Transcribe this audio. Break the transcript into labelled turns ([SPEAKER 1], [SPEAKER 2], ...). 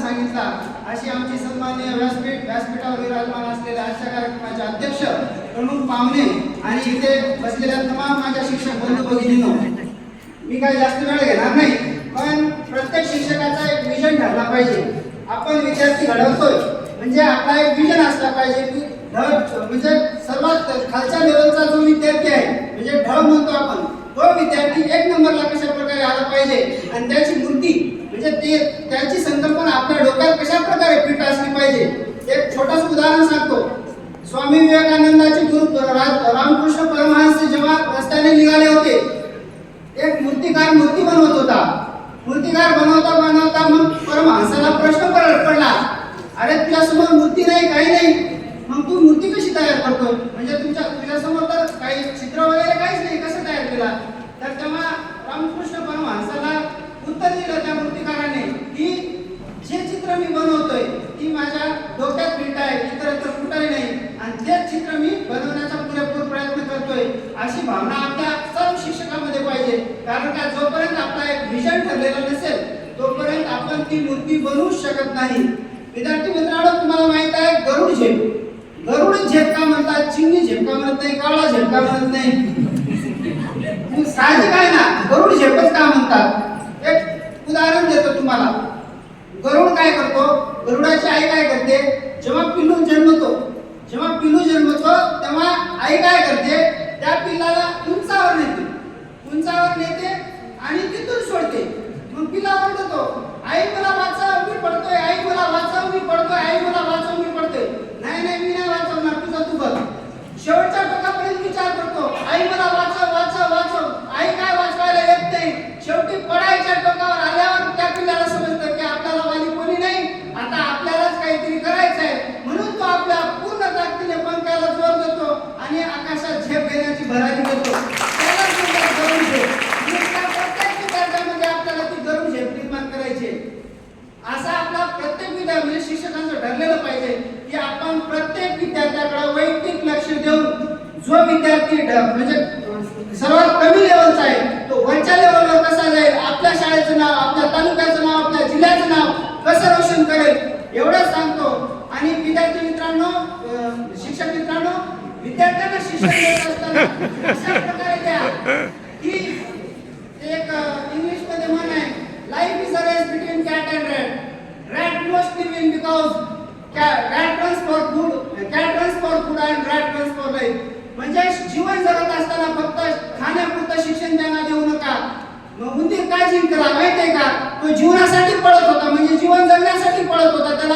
[SPEAKER 1] सांगितला. अशी आमची सन्माननीय व्यासपीठ व्यासपीठावर विराजमान असलेल्या आजच्या कार्यक्रमाचे अध्यक्ष प्रमुख पाहुणे आणि इथे बसलेल्या तमाम माझ्या शिक्षक बंधू भगिनींनो. मी काही जास्त वेळ घेणार नाही पण प्रत्येक शिक्षकाचा एक विजन ठरला पाहिजे. आपण विद्यार्थी घडवतोय म्हणजे आपला एक विजन असला पाहिजे की ढळ म्हणजे सर्वात खालच्या लेवलचा जो विद्यार्थी आहे म्हणजे ढळ म्हणतो आपण तो विद्यार्थी एक नंबरला कशा प्रकारे आला पाहिजे? आणि त्याची मूर्ती म्हणजे ते त्याची संकल्पना आपल्या डोक्यात कशा प्रकारे फिट असली पाहिजे एक छोटंसं उदाहरण सांगतो स्वामी विवेकानंदाचे गुरु रामकृष्ण परमहंस जेव्हा रस्त्याने निघाले होते. एक मूर्तिकार मूर्ती बनवत होता. मूर्तिकार बनवता बनवता मग परमहंसाला अशी भावना आपल्या सर्व शिक्षकामध्ये पाहिजे. कारण का जोपर्यंत आपला एक विजन ठरलेला नसेल तोपर्यंत आपण ती मूर्ती बनवूच शकत नाही. विद्यार्थी मित्रांनो तुम्हाला माहीत आहे गरुड झेप. गरुड झेप का म्हणतात? चिंगी झेप का म्हणत नाही? काळा झेप का म्हणत नाही? साहजिक आहे ना? गरुड झेपच का म्हणतात? एक उदाहरण देतो तुम्हाला. गरुड काय करतो? गरुडाची आई काय करते? जेव्हा पिल्लू जन्मतो जेव्हा पिल्लू जन्मतो तेव्हा आई काय करते? सोडते. मग तिला ओरडतो. आई मला वाचव मी पडतोय. आई मला वाचव मी पडतोय. आई मला वाचव मी पडतोय नाही नाही मी नाही वाचवणार तुझा तू बघ शेवटच्या टोकापर्यंत विचार करतो आई मला वाचव वाचव वाचव आई काय वाचवायला येत नाही शेवटी पडायच्या टोकावर आल्यावर त्या पिल्लाला समजतं की आपल्याला वाली कोणी नाही आता आपल्यालाच काहीतरी करायचं आहे म्हणून तो आपल्या पूर्ण ताकदीने पंखाला जोर देतो आणि आकाशात झेप घेण्याची भरारी देतो त्यालाच म्हणतात गरुड झेप आणि त्या प्रत्येक विद्यार्थ्यामध्ये आपल्याला ती गरुड झेप निर्माण करायची आहे. असा आपला प्रत्येक म्हणजे शिक्षकांचं ठरलेलं पाहिजे की आपण प्रत्येक विद्यार्थ्याकडे वैयक्तिक लक्ष देऊन जो विद्यार्थी म्हणजे सर्वात कमी लेवलचा आहे तो वरच्या लेवलवर कसा जाईल आपल्या शाळेचं नाव आपल्या तालुक्याचं नाव आपल्या जिल्ह्याचं नाव कसं रोशन करेल एवढंच सांगतो. आणि विद्यार्थी मित्रांनो शिक्षक मित्रांनो विद्यार्थ्यांना शिक्षण देत असताना अशा प्रकारे द्या cows, cat, rat runs for food, cat runs म्हणजे जीवन जगत असताना फक्त खाण्यापुरतं शिक्षण त्यांना देऊ नका. उंदीर काय जिंकला माहितीये का? तो जीवनासाठी पळत होता. म्हणजे जीवन जगण्यासाठी पळत होता. त्याला